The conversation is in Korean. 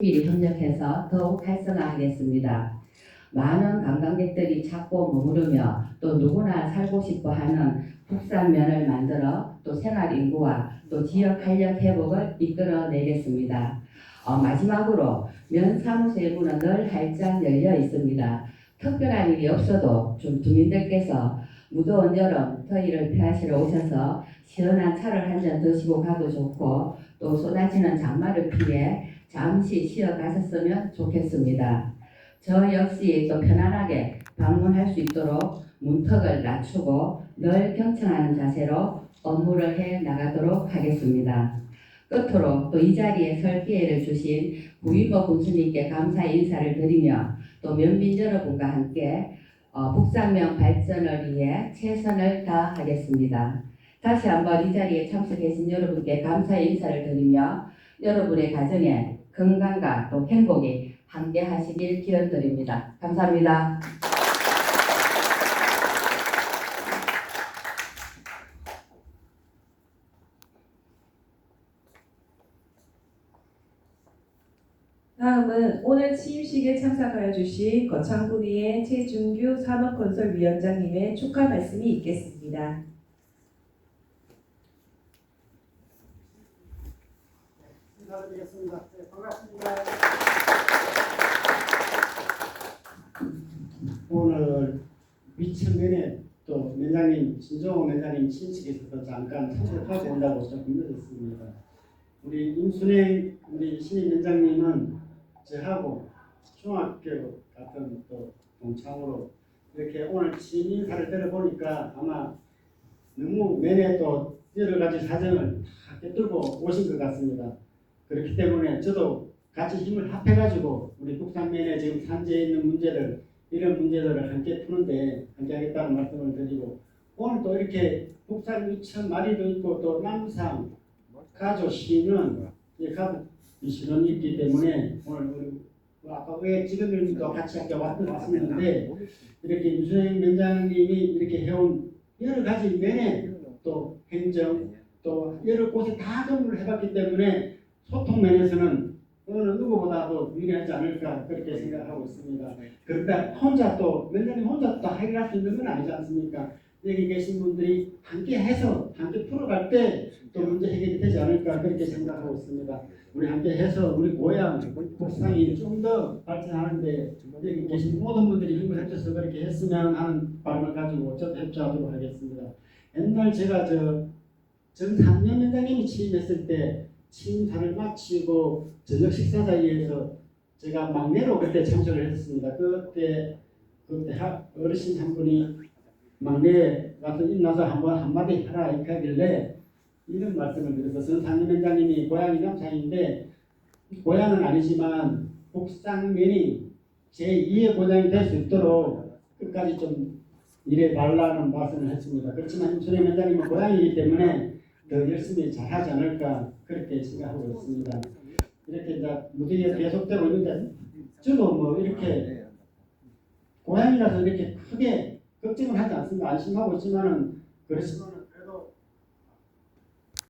미리 협력해서 더욱 활성화하겠습니다. 많은 관광객들이 찾고 머무르며 또 누구나 살고 싶어 하는 북산면을 만들어 또 생활 인구와 또 지역 활력 회복을 이끌어 내겠습니다. 어, 마지막으로 면 사무소의 문은 늘 활짝 열려 있습니다. 특별한 일이 없어도 좀 주민들께서 무더운 여름 더위를 피하시러 오셔서 시원한 차를 한 잔 드시고 가도 좋고 또 쏟아지는 장마를 피해 잠시 쉬어 가셨으면 좋겠습니다. 저 역시 또 편안하게 방문할 수 있도록 문턱을 낮추고 늘 경청하는 자세로 업무를 해 나가도록 하겠습니다. 끝으로 또 이 자리에 설 기회를 주신 구이모 군수님께 감사 인사를 드리며 또 면민 여러분과 함께 어, 북상면 발전을 위해 최선을 다하겠습니다. 다시 한번 이 자리에 참석해주신 여러분께 감사 인사를 드리며 여러분의 가정에 건강과 또 행복이 함께 하시길 기원드립니다. 감사합니다. 다음은 오늘 취임식에 참석하여 주신 거창군위의 최준규 산업건설위원장님의 축하 말씀이 있겠습니다. 인사드리겠습니다. 네, 반갑습니다. 오늘 미천면에 또 면장님 신종호 면장님 친척이 있어서 잠깐 참석하게 된다고 조금 늦었습니다. 우리 임순행 우리 신임 면장님은 저하고 중학교 같은 또 동창으로 이렇게 오늘 취임 인사를 들어보니까 아마 너무 면에 또 여러 가지 사정을 다 꿰뚫고 오신 것 같습니다. 그렇기 때문에 저도 같이 힘을 합해가지고 우리 북산면에 지금 산재해 있는 문제를 이런 문제들을 함께 푸는데 함께 하겠다는 말씀을 드리고 오늘 또 이렇게 북산 이천 마리도 있고 또 남상 가조 시는 이 가족 이 신혼이 있기 때문에 오늘 우리 뭐 아까 왜 지금도 같이 함께 왔었는데 이렇게 유수행 면장님이 이렇게 해온 여러 가지 면에 또 행정 또 여러 곳에 다 근무를 해봤기 때문에 소통 면에서는 어느 누구보다도 유리하지 않을까 그렇게 생각하고 있습니다. 그런데 혼자 또 면장님 혼자 또 해결할 수 있는 건 아니지 않습니까? 여기 계신 분들이 함께 해서 함께 풀어갈 때 또 문제 해결이 되지 않을까 그렇게 생각하고 있습니다. 우리 함께 해서 우리 고향 북상이 좀 더 발전하는데 여기 계신 모든 분들이 힘을 합쳐서 그렇게 했으면 하는 바람을 가지고 저도 협조하도록 하겠습니다. 옛날 제가 저 정상년 면장님이 취임했을 때 취임사를 마치고 저녁 식사 자리에서 제가 막내로 그때 참석을 했었습니다. 그때 그때 하- 어르신 한 분이 막내 가서 인나서 한번 한마디 하라 이렇게 하길래 이런 말씀을 드려서 선상임 원장님이 고향이 남산인데 고향은 아니지만 북상면이 제2의 고장이 될 수 있도록 끝까지 좀 일해 달라는 말씀을 했습니다. 그렇지만 임순혜 원장님은 고향이기 때문에 더 열심히 잘 하지 않을까 그렇게 생각하고 있습니다. 이렇게 이제 무대에 계속되고 있는데 저도 뭐 이렇게 고향이라서 이렇게 크게 걱정을 하지 않습니다. 안심하고 있지만은 그렇지만